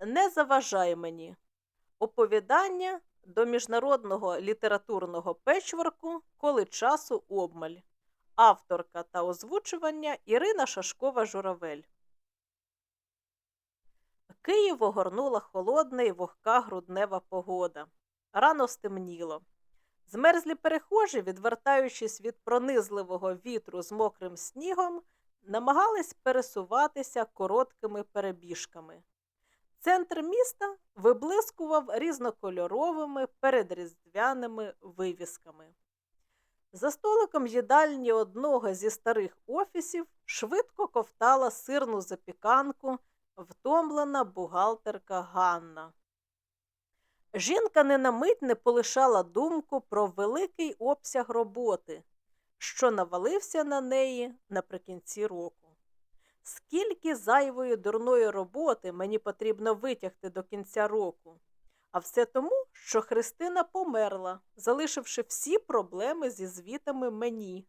Не заважай мені. Оповідання до міжнародного літературного печворку Коли часу обмаль. Авторка та озвучування Ірина Шашкова Журавель. Київ огорнула холодна і вогка груднева погода. Рано стемніло. Змерзлі перехожі, відвертаючись від пронизливого вітру з мокрим снігом, намагались пересуватися короткими перебіжками. Центр міста виблискував різнокольоровими передріздвяними вивісками. За столиком їдальні одного зі старих офісів швидко ковтала сирну запіканку втомлена бухгалтерка Ганна. Жінка не на мить не полишала думку про великий обсяг роботи, що навалився на неї наприкінці року. Скільки зайвої дурної роботи мені потрібно витягти до кінця року, а все тому, що Христина померла, залишивши всі проблеми зі звітами мені.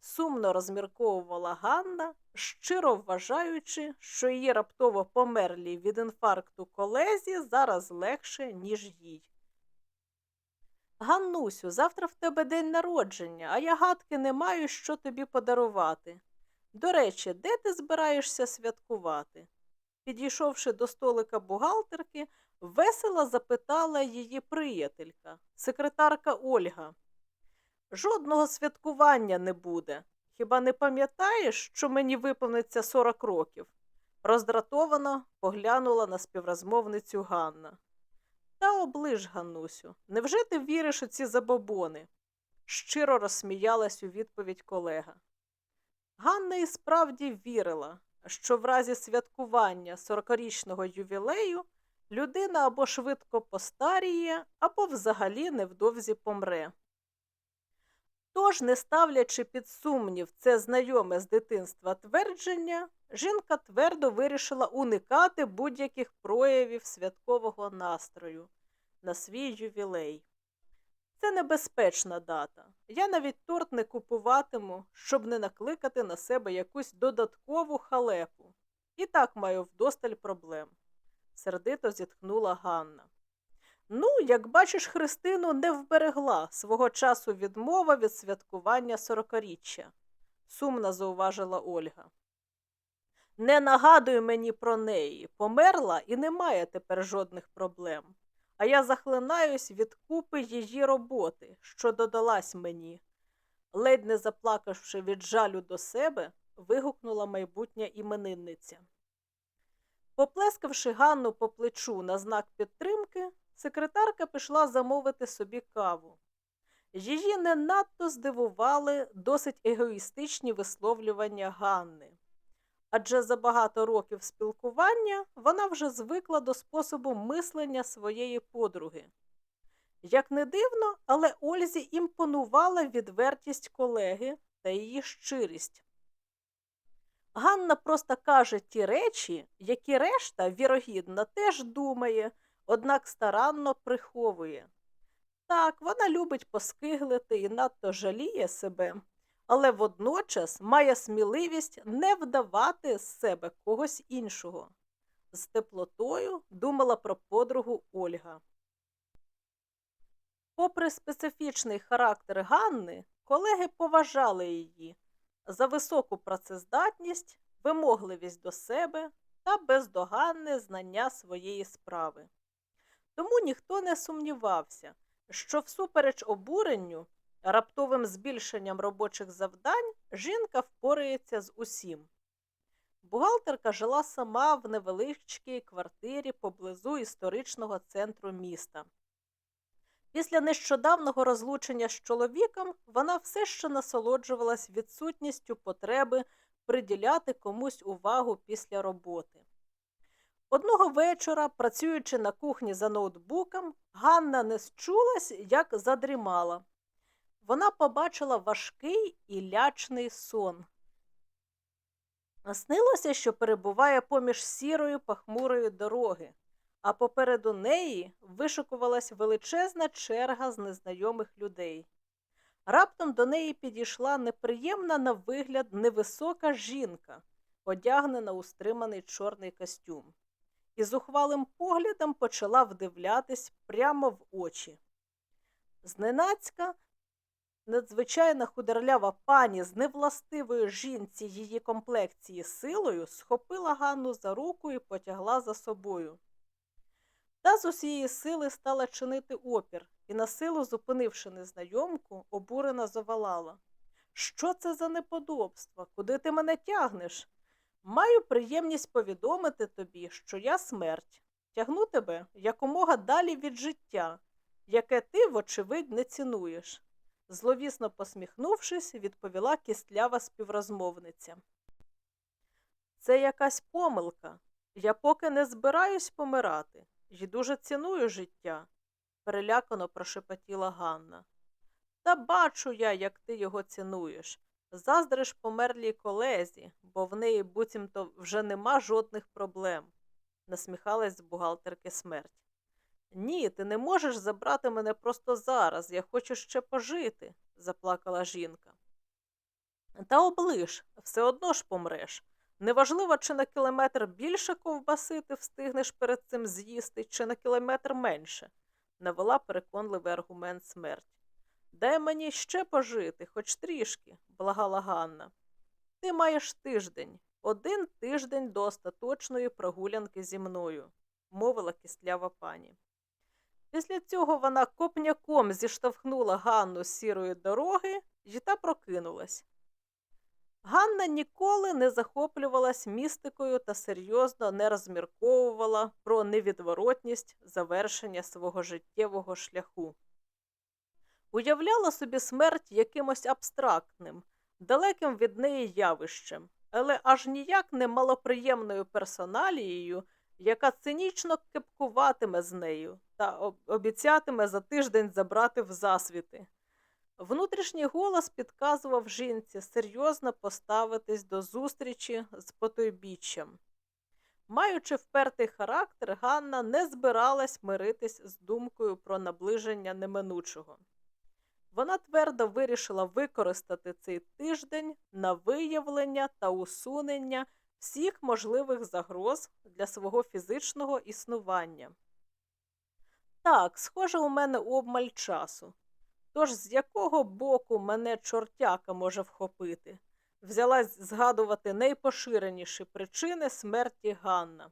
Сумно розмірковувала Ганна, щиро вважаючи, що її раптово померлі від інфаркту колезі зараз легше, ніж їй. Ганнусю, завтра в тебе день народження, а я гадки не маю, що тобі подарувати. До речі, де ти збираєшся святкувати? Підійшовши до столика бухгалтерки, весело запитала її приятелька, секретарка Ольга. Жодного святкування не буде. Хіба не пам'ятаєш, що мені виповниться 40 років? Роздратовано поглянула на співрозмовницю Ганна. Та оближ, Ганнусю, невже ти віриш у ці забобони? щиро розсміялась у відповідь колега. Ганна і справді вірила, що в разі святкування 40-річного ювілею людина або швидко постаріє, або взагалі невдовзі помре. Тож, не ставлячи під сумнів це знайоме з дитинства твердження, жінка твердо вирішила уникати будь-яких проявів святкового настрою на свій ювілей. Це небезпечна дата. Я навіть торт не купуватиму, щоб не накликати на себе якусь додаткову халепу. І так маю вдосталь проблем, сердито зітхнула Ганна. Ну, як бачиш, Христину не вберегла свого часу відмова від святкування сорокаріччя, сумно зауважила Ольга. Не нагадуй мені про неї, померла і немає тепер жодних проблем. А я захлинаюсь від купи її роботи, що додалась мені. Ледь не заплакавши від жалю до себе, вигукнула майбутня іменинниця. Поплескавши Ганну по плечу на знак підтримки, секретарка пішла замовити собі каву. Її не надто здивували досить егоїстичні висловлювання Ганни. Адже за багато років спілкування вона вже звикла до способу мислення своєї подруги. Як не дивно, але Ользі імпонувала відвертість колеги та її щирість. Ганна просто каже ті речі, які решта, вірогідно, теж думає, однак старанно приховує. Так, вона любить поскиглити і надто жаліє себе, але водночас має сміливість не вдавати з себе когось іншого. З теплотою думала про подругу Ольга. Попри специфічний характер Ганни, колеги поважали її за високу працездатність, вимогливість до себе та бездоганне знання своєї справи. Тому ніхто не сумнівався, що всупереч обуренню, раптовим збільшенням робочих завдань, жінка впорається з усім. Бухгалтерка жила сама в невеличкій квартирі поблизу історичного центру міста. Після нещодавнього розлучення з чоловіком вона все ще насолоджувалась відсутністю потреби приділяти комусь увагу після роботи. Одного вечора, працюючи на кухні за ноутбуком, Ганна не счулась, як задрімала. Вона побачила важкий і лячний сон. Снилося, що перебуває поміж сірою пахмурої дороги, а попереду неї вишикувалась величезна черга з незнайомих людей. Раптом до неї підійшла неприємна на вигляд невисока жінка, одягнена у стриманий чорний костюм. і зухвалим поглядом почала вдивлятись прямо в очі. Зненацька надзвичайно худорлява пані з невластивою жінці її комплекції силою схопила Ганну за руку і потягла за собою. Та з усієї сили стала чинити опір і, на силу зупинивши незнайомку, обурено завалала. Що це за неподобство? Куди ти мене тягнеш? Маю приємність повідомити тобі, що я смерть. Тягну тебе якомога далі від життя, яке ти, вочевидь, не цінуєш. Зловісно посміхнувшись, відповіла кістлява співрозмовниця. Це якась помилка. Я поки не збираюсь помирати і дуже ціную життя, перелякано прошепотіла Ганна. Та бачу я, як ти його цінуєш. Заздриш померлій колезі, бо в неї буцімто вже нема жодних проблем, насміхалась з бухгалтерки смерть. Ні, ти не можеш забрати мене просто зараз. Я хочу ще пожити, заплакала жінка. Та оближ, все одно ж помреш. Неважливо, чи на кілометр більше ковбаси ти встигнеш перед цим з'їсти, чи на кілометр менше, навела переконливий аргумент смерть. Дай мені ще пожити, хоч трішки, благала Ганна. Ти маєш тиждень, один тиждень до остаточної прогулянки зі мною, мовила кістлява пані. Після цього вона копняком зіштовхнула Ганну з сірої дороги і та прокинулась. Ганна ніколи не захоплювалась містикою та серйозно не розмірковувала про невідворотність завершення свого життєвого шляху. Уявляла собі смерть якимось абстрактним, далеким від неї явищем, але аж ніяк не малоприємною персоналією, яка цинічно кепкуватиме з нею та обіцятиме за тиждень забрати в засвіти. Внутрішній голос підказував жінці серйозно поставитись до зустрічі з потойбіччям. Маючи впертий характер, Ганна не збиралась миритись з думкою про наближення неминучого. Вона твердо вирішила використати цей тиждень на виявлення та усунення всіх можливих загроз для свого фізичного існування. Так, схоже, у мене обмаль часу. Тож з якого боку мене чортяка може вхопити? Взялась згадувати найпоширеніші причини смерті Ганна.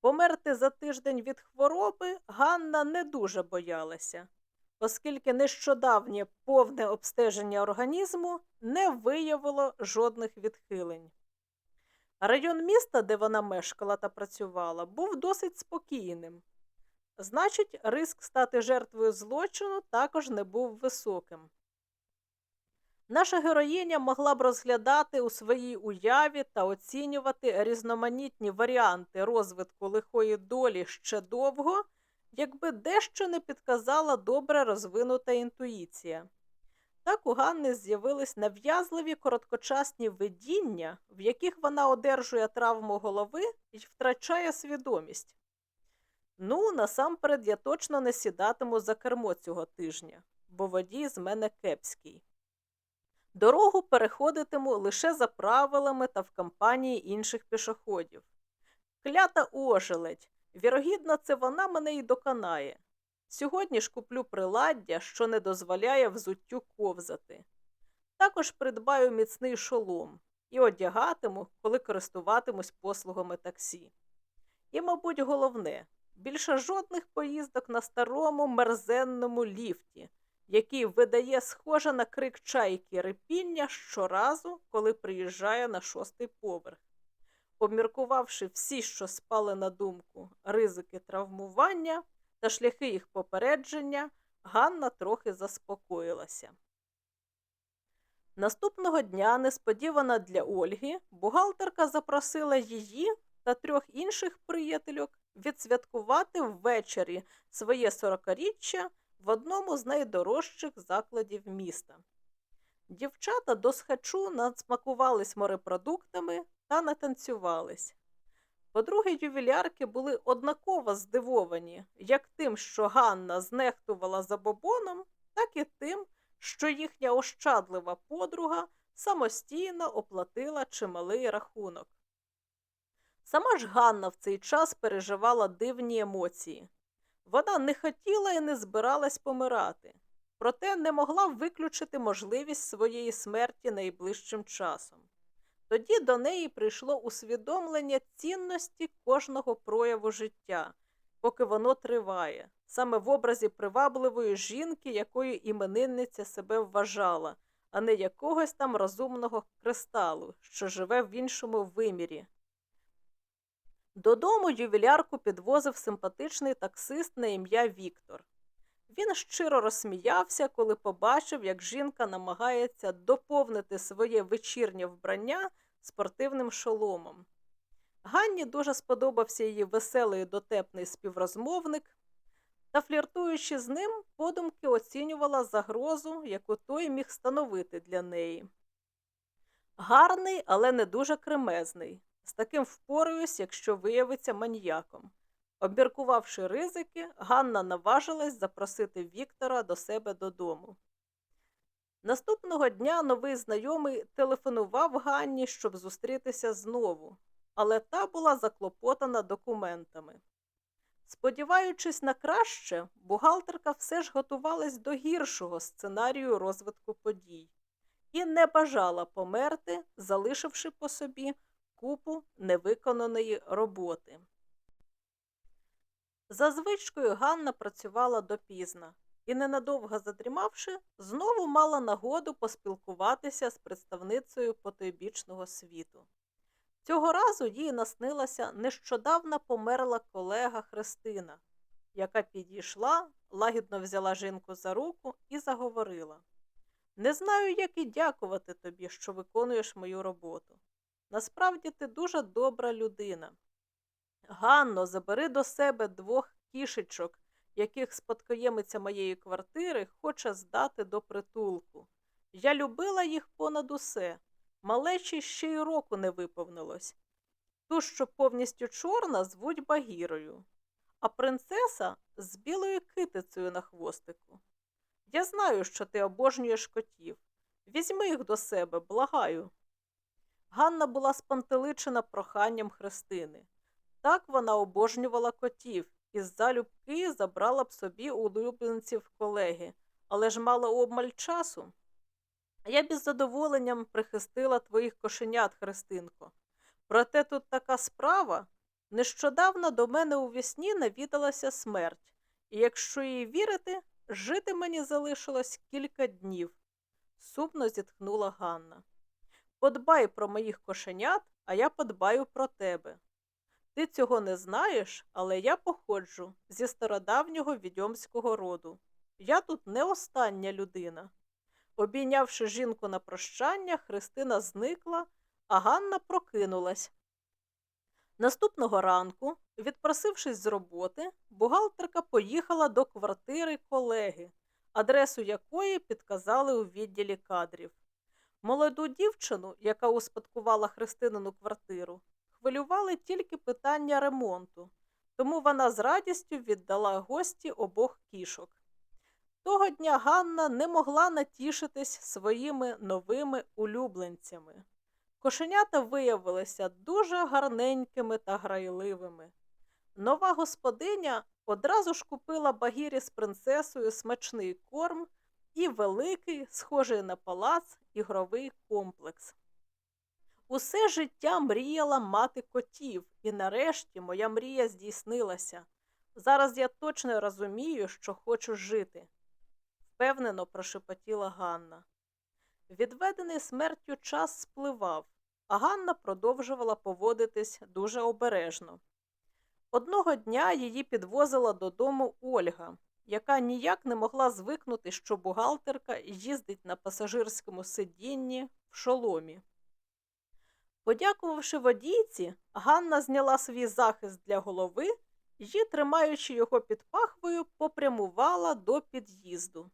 Померти за тиждень від хвороби Ганна не дуже боялася, оскільки нещодавнє повне обстеження організму не виявило жодних відхилень. Район міста, де вона мешкала та працювала, був досить спокійним. Значить, риск стати жертвою злочину також не був високим. Наша героїня могла б розглядати у своїй уяві та оцінювати різноманітні варіанти розвитку лихої долі ще довго, якби дещо не підказала добре розвинута інтуїція. Так у Ганни з'явились нав'язливі короткочасні видіння, в яких вона одержує травму голови і втрачає свідомість. Ну, насамперед, я точно не сідатиму за кермо цього тижня, бо водій з мене кепський. Дорогу переходитиму лише за правилами та в компанії інших пішоходів. Клята ожеледь, вірогідно, це вона мене й доконає. Сьогодні ж куплю приладдя, що не дозволяє взуттю ковзати. Також придбаю міцний шолом і одягатиму, коли користуватимусь послугами таксі. І, мабуть, головне більше жодних поїздок на старому мерзенному ліфті, який видає схоже на крик чайки репіння щоразу, коли приїжджає на шостий поверх. Обміркувавши всі, що спали на думку, ризики травмування та шляхи їх попередження, Ганна трохи заспокоїлася. Наступного дня, несподівано для Ольги, бухгалтерка запросила її та трьох інших приятельок відсвяткувати ввечері своє сорокаріччя в одному з найдорожчих закладів міста. Дівчата до схачу надсмакувались морепродуктами та натанцювались. Подруги ювілярки були однаково здивовані як тим, що Ганна знехтувала забобоном, так і тим, що їхня ощадлива подруга самостійно оплатила чималий рахунок. Сама ж Ганна в цей час переживала дивні емоції. Вона не хотіла і не збиралась помирати, проте не могла виключити можливість своєї смерті найближчим часом. Тоді до неї прийшло усвідомлення цінності кожного прояву життя, поки воно триває, саме в образі привабливої жінки, якою іменинниця себе вважала, а не якогось там розумного кристалу, що живе в іншому вимірі. Додому ювілярку підвозив симпатичний таксист на ім'я Віктор. Він щиро розсміявся, коли побачив, як жінка намагається доповнити своє вечірнє вбрання спортивним шоломом. Ганні дуже сподобався її веселий дотепний співрозмовник, та, фліртуючи з ним, подумки оцінювала загрозу, яку той міг становити для неї. Гарний, але не дуже кремезний. З таким впораюсь, якщо виявиться маньяком. Обміркувавши ризики, Ганна наважилась запросити Віктора до себе додому. Наступного дня новий знайомий телефонував Ганні, щоб зустрітися знову, але та була заклопотана документами. Сподіваючись на краще, бухгалтерка все ж готувалась до гіршого сценарію розвитку подій і не бажала померти, залишивши по собі купу невиконаної роботи. За звичкою Ганна працювала допізна і, ненадовго задрімавши, знову мала нагоду поспілкуватися з представницею потойбічного світу. Цього разу їй наснилася нещодавно померла колега Христина, яка підійшла, лагідно взяла жінку за руку і заговорила Не знаю, як і дякувати тобі, що виконуєш мою роботу. Насправді ти дуже добра людина. Ганно, забери до себе двох кішечок, яких спадкоємиця моєї квартири хоче здати до притулку. Я любила їх понад усе. Малечі ще й року не виповнилось. Ту, що повністю чорна, звуть Багірою, а принцеса з білою китицею на хвостику. Я знаю, що ти обожнюєш котів. Візьми їх до себе, благаю. Ганна була спантеличена проханням Христини. Так вона обожнювала котів і з залюбки забрала б собі улюбленців колеги, але ж мала обмаль часу. Я б із задоволенням прихистила твоїх кошенят, Христинко. Проте тут така справа. Нещодавно до мене у вісні навідалася смерть, і якщо їй вірити, жити мені залишилось кілька днів, сумно зітхнула Ганна. Подбай про моїх кошенят, а я подбаю про тебе. Ти цього не знаєш, але я походжу зі стародавнього відьомського роду. Я тут не остання людина. Обійнявши жінку на прощання, Христина зникла, а Ганна прокинулась. Наступного ранку, відпросившись з роботи, бухгалтерка поїхала до квартири колеги, адресу якої підказали у відділі кадрів. Молоду дівчину, яка успадкувала Христинину квартиру, хвилювали тільки питання ремонту, тому вона з радістю віддала гості обох кішок. Того дня Ганна не могла натішитись своїми новими улюбленцями. Кошенята виявилися дуже гарненькими та грайливими. Нова господиня одразу ж купила багірі з принцесою смачний корм і великий, схожий на палац, ігровий комплекс. Усе життя мріяла мати котів, і нарешті моя мрія здійснилася. Зараз я точно розумію, що хочу жити, впевнено прошепотіла Ганна. Відведений смертю час спливав, а Ганна продовжувала поводитись дуже обережно. Одного дня її підвозила додому Ольга, яка ніяк не могла звикнути, що бухгалтерка їздить на пасажирському сидінні в шоломі. Подякувавши водійці, Ганна зняла свій захист для голови і, тримаючи його під пахвою, попрямувала до під'їзду.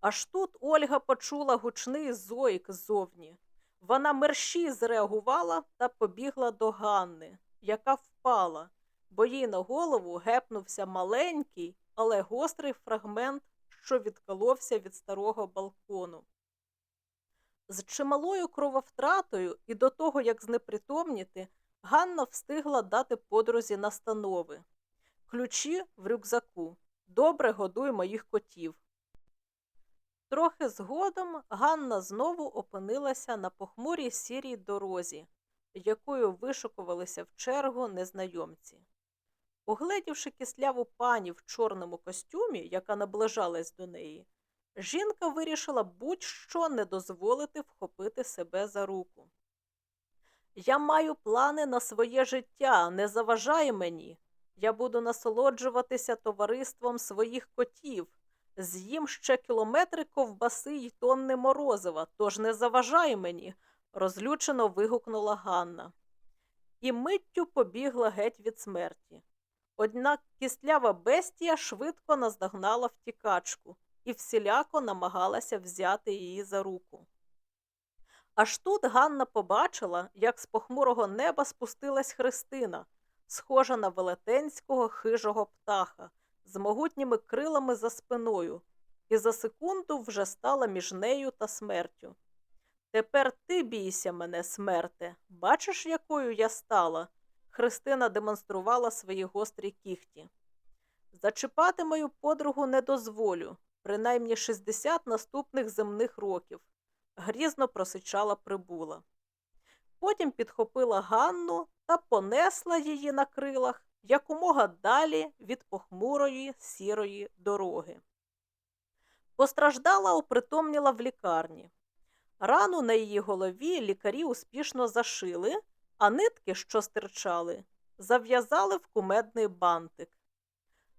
Аж тут Ольга почула гучний зойк ззовні. Вона мерщій зреагувала та побігла до Ганни, яка впала, бо їй на голову гепнувся маленький, але гострий фрагмент, що відколовся від старого балкону. З чималою крововтратою і до того, як знепритомніти, Ганна встигла дати подрузі настанови. Ключі в рюкзаку. Добре годуй моїх котів. Трохи згодом Ганна знову опинилася на похмурій сірій дорозі, якою вишукувалися в чергу незнайомці. Угледівши кисляву пані в чорному костюмі, яка наближалась до неї, жінка вирішила будь-що не дозволити вхопити себе за руку. Я маю плани на своє життя, не заважай мені. Я буду насолоджуватися товариством своїх котів, з'їм ще кілометри ковбаси й тонни морозива, тож не заважай мені, розлючено вигукнула Ганна. І миттю побігла геть від смерті. Однак кістлява бестія швидко наздогнала втікачку і всіляко намагалася взяти її за руку. Аж тут Ганна побачила, як з похмурого неба спустилась Христина, схожа на велетенського хижого птаха, з могутніми крилами за спиною, і за секунду вже стала між нею та смертю. Тепер ти бійся мене, смерте, бачиш, якою я стала? Христина демонструвала свої гострі кіхті. Зачіпати мою подругу не дозволю, принаймні 60 наступних земних років, грізно просичала прибула. Потім підхопила Ганну та понесла її на крилах якомога далі від похмурої сірої дороги. Постраждала опритомніла в лікарні. Рану на її голові лікарі успішно зашили, а нитки, що стирчали, зав'язали в кумедний бантик.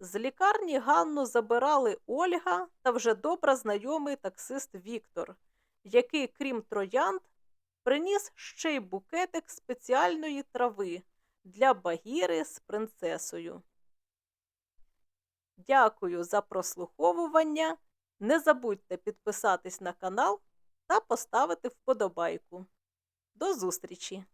З лікарні Ганну забирали Ольга та вже добре знайомий таксист Віктор, який, крім троянд, приніс ще й букетик спеціальної трави для багіри з принцесою. Дякую за прослуховування. Не забудьте підписатись на канал та поставити вподобайку. До зустрічі!